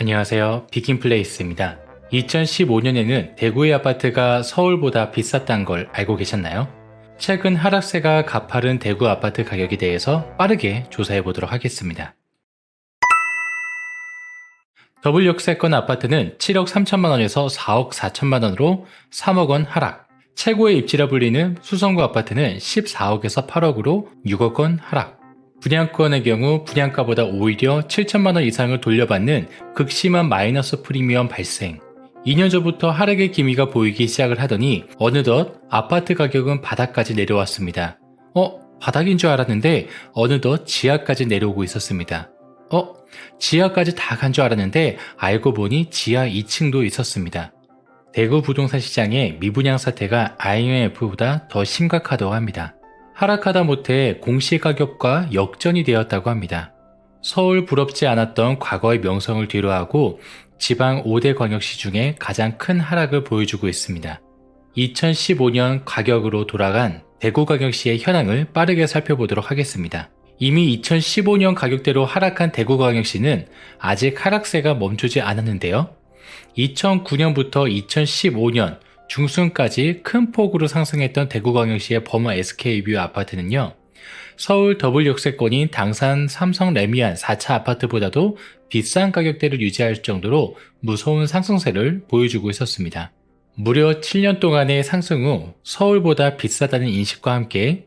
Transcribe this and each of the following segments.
안녕하세요. 비킨플레이스입니다. 2015년에는 대구의 아파트가 서울보다 비쌌다는 걸 알고 계셨나요? 최근 하락세가 가파른 대구 아파트 가격에 대해서 빠르게 조사해 보도록 하겠습니다. 더블 역세권 아파트는 7억 3천만 원에서 4억 4천만 원으로 3억 원 하락. 최고의 입지라 불리는 수성구 아파트는 14억에서 8억으로 6억 원 하락. 분양권의 경우 분양가보다 오히려 7천만 원 이상을 돌려받는 극심한 마이너스 프리미엄 발생. 2년 전부터 하락의 기미가 보이기 시작을 하더니 어느덧 아파트 가격은 바닥까지 내려왔습니다. 어, 바닥인 줄 알았는데 어느덧 지하까지 내려오고 있었습니다. 어, 지하까지 다 간 줄 알았는데 알고 보니 지하 2층도 있었습니다. 대구 부동산 시장의 미분양 사태가 IMF보다 더 심각하다고 합니다. 하락하다 못해 공시가격과 역전이 되었다고 합니다. 서울 부럽지 않았던 과거의 명성을 뒤로하고 지방 5대 광역시 중에 가장 큰 하락을 보여주고 있습니다. 2015년 가격으로 돌아간 대구 광역시의 현황을 빠르게 살펴보도록 하겠습니다. 이미 2015년 가격대로 하락한 대구 광역시는 아직 하락세가 멈추지 않았는데요. 2009년부터 2015년 중순까지 큰 폭으로 상승했던 대구광역시의 범어 SK뷰 아파트는요. 서울 더블 역세권인 당산 삼성 레미안 4차 아파트보다도 비싼 가격대를 유지할 정도로 무서운 상승세를 보여주고 있었습니다. 무려 7년 동안의 상승 후 서울보다 비싸다는 인식과 함께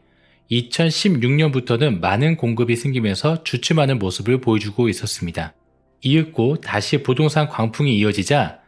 2016년부터는 많은 공급이 생기면서 주춤하는 모습을 보여주고 있었습니다. 이윽고 다시 부동산 광풍이 이어지자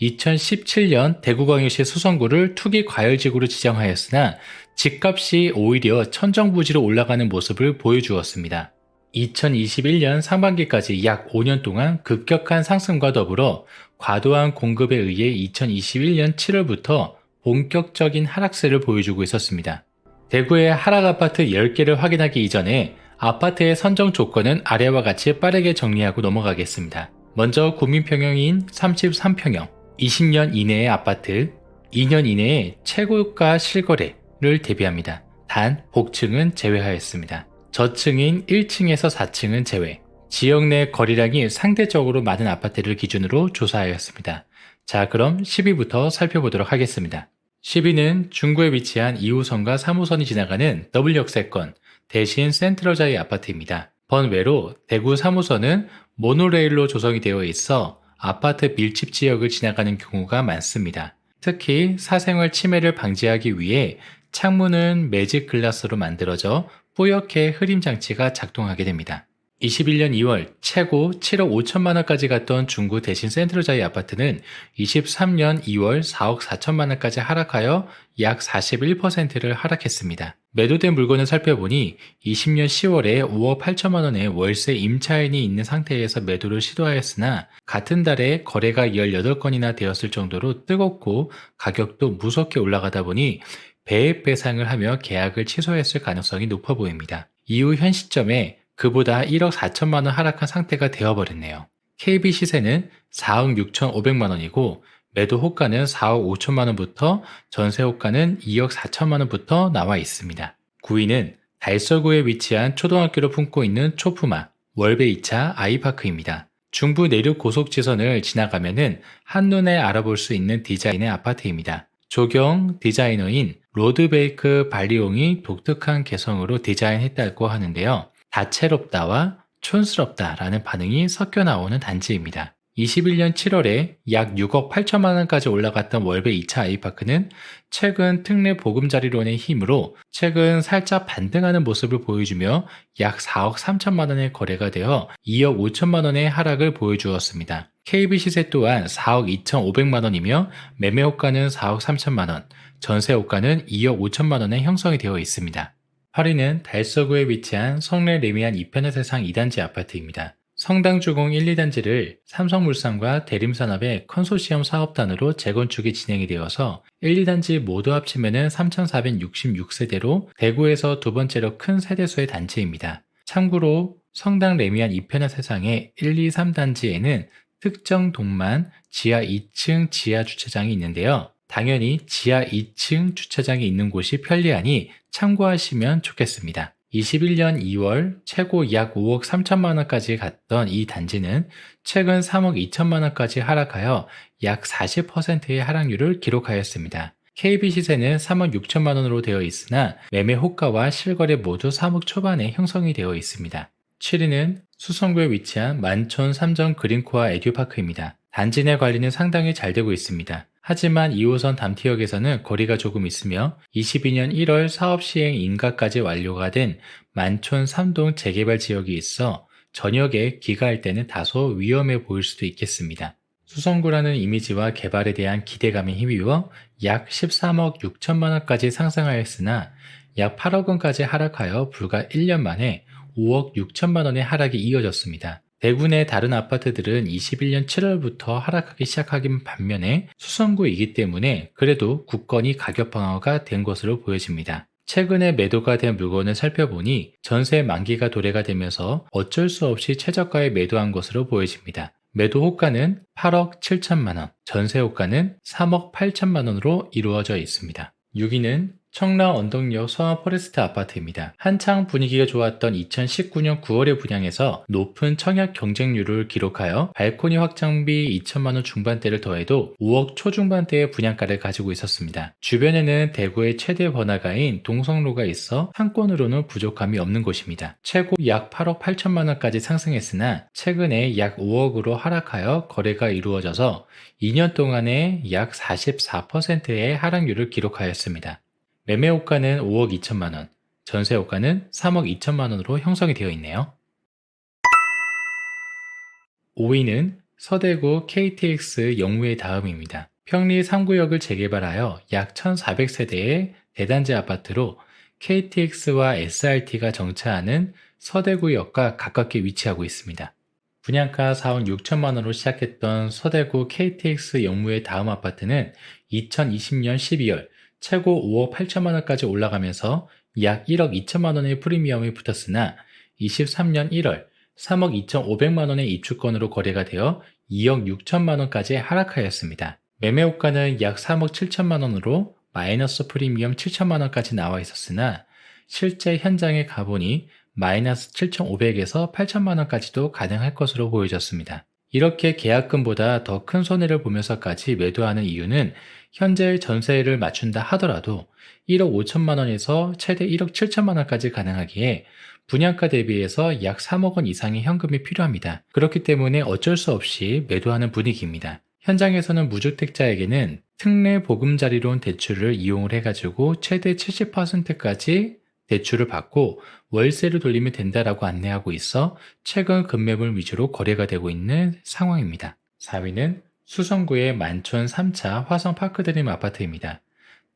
2017년 대구광역시 수성구를 투기 과열지구로 지정하였으나 집값이 오히려 천정부지로 올라가는 모습을 보여주었습니다. 2021년 상반기까지 약 5년 동안 급격한 상승과 더불어 과도한 공급에 의해 2021년 7월부터 본격적인 하락세를 보여주고 있었습니다. 대구의 하락 아파트 10개를 확인하기 이전에 아파트의 선정 조건은 아래와 같이 빠르게 정리하고 넘어가겠습니다. 먼저 구민평형인 33평형, 20년 이내의 아파트, 2년 이내에 최고가 실거래를 대비합니다. 단 복층은 제외하였습니다. 저층인 1층에서 4층은 제외. 지역 내 거래량이 상대적으로 많은 아파트를 기준으로 조사하였습니다. 자, 그럼 10위부터 살펴보도록 하겠습니다. 10위는 중구에 위치한 2호선과 3호선이 지나가는 더블 역세권 대신 센트럴자이 아파트입니다. 번외로 대구 3호선은 모노레일로 조성이 되어 있어 아파트 밀집 지역을 지나가는 경우가 많습니다. 특히 사생활 침해를 방지하기 위해 창문은 매직 글라스로 만들어져 뿌옇게 흐림 장치가 작동하게 됩니다. 21년 2월 최고 7억 5천만 원까지 갔던 중구 대신 센트럴자이 아파트는 23년 2월 4억 4천만 원까지 하락하여 약 41%를 하락했습니다. 매도된 물건을 살펴보니 20년 10월에 5억 8천만 원의 월세 임차인이 있는 상태에서 매도를 시도하였으나 같은 달에 거래가 18건이나 되었을 정도로 뜨겁고 가격도 무섭게 올라가다 보니 배액 배상을 하며 계약을 취소했을 가능성이 높아 보입니다. 이후 현 시점에 그보다 1억 4천만 원 하락한 상태가 되어버렸네요. KB 시세는 4억 6천5백만 원이고 매도 호가는 4억 5천만 원부터 전세 호가는 2억 4천만 원부터 나와 있습니다. 9위는 달서구에 위치한 초등학교를 품고 있는 초프마 월베 2차 아이파크입니다. 중부 내륙 고속지선을 지나가면은 한눈에 알아볼 수 있는 디자인의 아파트입니다. 조경 디자이너인 로드베이크 발리옹이 독특한 개성으로 디자인했다고 하는데요. 다채롭다와 촌스럽다라는 반응이 섞여 나오는 단지입니다. 21년 7월에 약 6억 8천만 원까지 올라갔던 월베 2차 아이파크는 최근 특례 보금자리론의 힘으로 최근 살짝 반등하는 모습을 보여주며 약 4억 3천만 원의 거래가 되어 2억 5천만 원의 하락을 보여주었습니다. KB 시세 또한 4억 2천5백만 원이며 매매 호가는 4억 3천만 원, 전세 호가는 2억 5천만 원에 형성이 되어 있습니다. 8위는 달서구에 위치한 성내 레미안 2편의 세상 2단지 아파트입니다. 성당 주공 1, 2단지를 삼성물산과 대림산업의 컨소시엄 사업단으로 재건축이 진행이 되어서 1, 2단지 모두 합치면 3,466세대로 대구에서 두 번째로 큰 세대수의 단지입니다. 참고로 성당 레미안 2편의 세상의 1, 2, 3단지에는 특정 동만 지하 2층 지하 주차장이 있는데요. 당연히 지하 2층 주차장이 있는 곳이 편리하니 참고하시면 좋겠습니다. 21년 2월 최고 약 5억 3천만 원까지 갔던 이 단지는 최근 3억 2천만 원까지 하락하여 약 40%의 하락률을 기록하였습니다. KB 시세는 3억 6천만 원으로 되어 있으나 매매 호가와 실거래 모두 3억 초반에 형성이 되어 있습니다. 7위는 수성구에 위치한 만촌 삼정 그린코아 에듀파크입니다. 단지 내 관리는 상당히 잘 되고 있습니다. 하지만 2호선 담티역에서는 거리가 조금 있으며 22년 1월 사업 시행 인가까지 완료가 된 만촌 3동 재개발 지역이 있어 저녁에 귀가할 때는 다소 위험해 보일 수도 있겠습니다. 수성구라는 이미지와 개발에 대한 기대감에 힘입어 약 13억 6천만 원까지 상승하였으나 약 8억 원까지 하락하여 불과 1년 만에 5억 6천만 원의 하락이 이어졌습니다. 대구 내 다른 아파트들은 21년 7월부터 하락하기 시작하긴 반면에 수성구이기 때문에 그래도 굳건히 가격 방어가 된 것으로 보여집니다. 최근에 매도가 된 물건을 살펴보니 전세 만기가 도래가 되면서 어쩔 수 없이 최저가에 매도한 것으로 보여집니다. 매도 호가는 8억 7천만 원, 전세 호가는 3억 8천만 원으로 이루어져 있습니다. 6위는 청라 언덕역 서원 포레스트 아파트입니다. 한창 분위기가 좋았던 2019년 9월에 분양해서 높은 청약 경쟁률을 기록하여 발코니 확장비 2천만 원 중반대를 더해도 5억 초중반대의 분양가를 가지고 있었습니다. 주변에는 대구의 최대 번화가인 동성로가 있어 상권으로는 부족함이 없는 곳입니다. 최고 약 8억 8천만 원까지 상승했으나 최근에 약 5억으로 하락하여 거래가 이루어져서 2년 동안에 약 44%의 하락률을 기록하였습니다. 매매 호가는 5억 2천만 원, 전세 호가는 3억 2천만 원으로 형성이 되어 있네요. 5위는 서대구 KTX 영무의 다음입니다. 평리 3구역을 재개발하여 약 1,400세대의 대단지 아파트로 KTX와 SRT가 정차하는 서대구역과 가깝게 위치하고 있습니다. 분양가 4억 6천만 원으로 시작했던 서대구 KTX 영무의 다음 아파트는 2020년 12월 최고 5억 8천만 원까지 올라가면서 약 1억 2천만 원의 프리미엄이 붙었으나 23년 1월 3억 2,500만 원의 입주권으로 거래가 되어 2억 6천만 원까지 하락하였습니다. 매매 호가는 약 3억 7천만 원으로 마이너스 프리미엄 7천만 원까지 나와 있었으나 실제 현장에 가보니 마이너스 7,500에서 8천만 원까지도 가능할 것으로 보여졌습니다. 이렇게 계약금보다 더 큰 손해를 보면서까지 매도하는 이유는 현재 전세를 맞춘다 하더라도 1억 5천만 원에서 최대 1억 7천만 원까지 가능하기에 분양가 대비해서 약 3억 원 이상의 현금이 필요합니다. 그렇기 때문에 어쩔 수 없이 매도하는 분위기입니다. 현장에서는 무주택자에게는 특례 보금자리론 대출을 이용을 해가지고 최대 70%까지 대출을 받고 월세를 돌리면 된다라고 안내하고 있어 최근 급매물 위주로 거래가 되고 있는 상황입니다. 4위는 수성구의 만촌 3차 화성 파크드림 아파트입니다.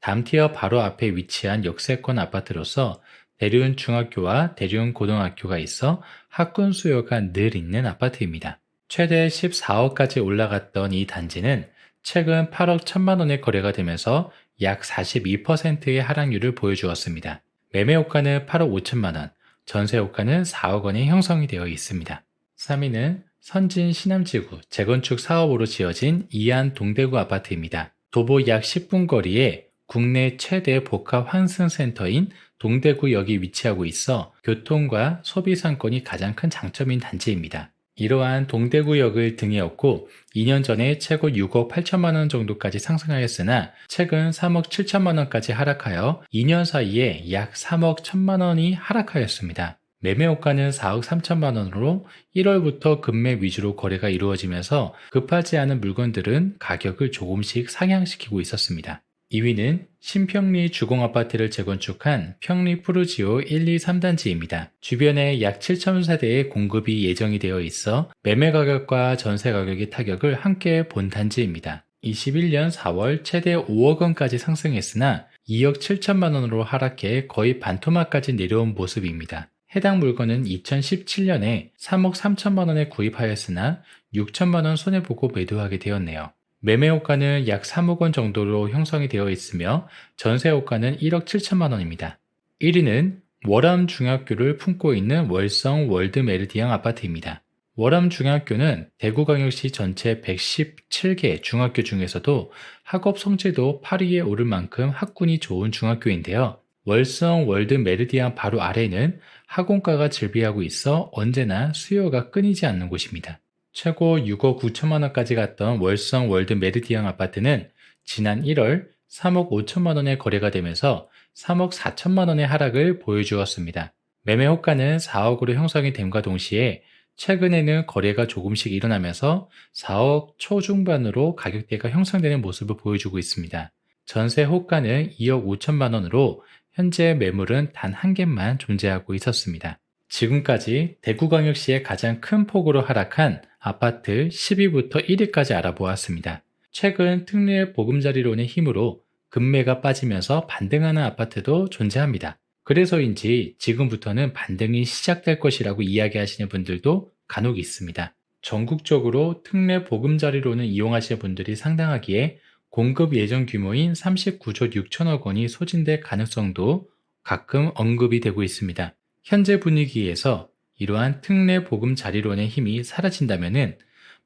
담티어 바로 앞에 위치한 역세권 아파트로서 대륜 중학교와 대륜 고등학교가 있어 학군 수요가 늘 있는 아파트입니다. 최대 14억까지 올라갔던 이 단지는 최근 8억 1천만 원의 거래가 되면서 약 42%의 하락률을 보여주었습니다. 매매 호가는 8억 5천만 원, 전세 호가는 4억 원이 형성이 되어 있습니다. 3위는 선진 신암지구 재건축 사업으로 지어진 이안 동대구 아파트입니다. 도보 약 10분 거리에 국내 최대 복합 환승센터인 동대구역이 위치하고 있어 교통과 소비 상권이 가장 큰 장점인 단지입니다. 이러한 동대구역을 등에 업고 2년 전에 최고 6억 8천만 원 정도까지 상승하였으나 최근 3억 7천만 원까지 하락하여 2년 사이에 약 3억 1천만 원이 하락하였습니다. 매매 호가는 4억 3천만 원으로 1월부터 급매 위주로 거래가 이루어지면서 급하지 않은 물건들은 가격을 조금씩 상향시키고 있었습니다. 2위는 신평리 주공아파트를 재건축한 평리 푸르지오 1, 2, 3단지입니다. 주변에 약 7,000세대의 공급이 예정이 되어 있어 매매 가격과 전세 가격의 타격을 함께 본 단지입니다. 21년 4월 최대 5억 원까지 상승했으나 2억 7천만 원으로 하락해 거의 반토막까지 내려온 모습입니다. 해당 물건은 2017년에 3억 3천만 원에 구입하였으나 6천만 원 손해보고 매도하게 되었네요. 매매 호가는 약 3억 원 정도로 형성이 되어 있으며 전세 호가는 1억 7천만 원입니다. 1위는 월암 중학교를 품고 있는 월성 월드 메르디앙 아파트입니다. 월암 중학교는 대구광역시 전체 117개 중학교 중에서도 학업 성취도 8위에 오를 만큼 학군이 좋은 중학교인데요. 월성 월드 메르디안 바로 아래는 학원가가 즐비하고 있어 언제나 수요가 끊이지 않는 곳입니다. 최고 6억 9천만 원까지 갔던 월성 월드 메르디안 아파트는 지난 1월 3억 5천만 원에 거래가 되면서 3억 4천만 원의 하락을 보여주었습니다. 매매 호가는 4억으로 형성이 됨과 동시에 최근에는 거래가 조금씩 일어나면서 4억 초중반으로 가격대가 형성되는 모습을 보여주고 있습니다. 전세 호가는 2억 5천만 원으로 현재 매물은 단 한 개만 존재하고 있었습니다. 지금까지 대구광역시의 가장 큰 폭으로 하락한 아파트 10위부터 1위까지 알아보았습니다. 최근 특례 보금자리론의 힘으로 금매가 빠지면서 반등하는 아파트도 존재합니다. 그래서인지 지금부터는 반등이 시작될 것이라고 이야기하시는 분들도 간혹 있습니다. 전국적으로 특례 보금자리론을 이용하시는 분들이 상당하기에 공급 예정 규모인 39조 6천억 원이 소진될 가능성도 가끔 언급이 되고 있습니다. 현재 분위기에서 이러한 특례 보금 자리론의 힘이 사라진다면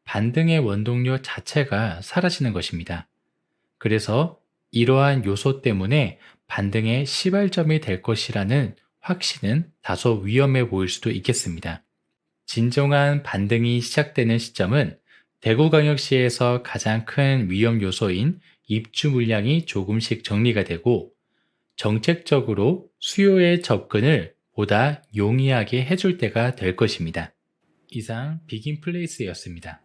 반등의 원동력 자체가 사라지는 것입니다. 그래서 이러한 요소 때문에 반등의 시발점이 될 것이라는 확신은 다소 위험해 보일 수도 있겠습니다. 진정한 반등이 시작되는 시점은 대구광역시에서 가장 큰 위험 요소인 입주 물량이 조금씩 정리가 되고 정책적으로 수요의 접근을 보다 용이하게 해줄 때가 될 것입니다. 이상 비긴 플레이스였습니다.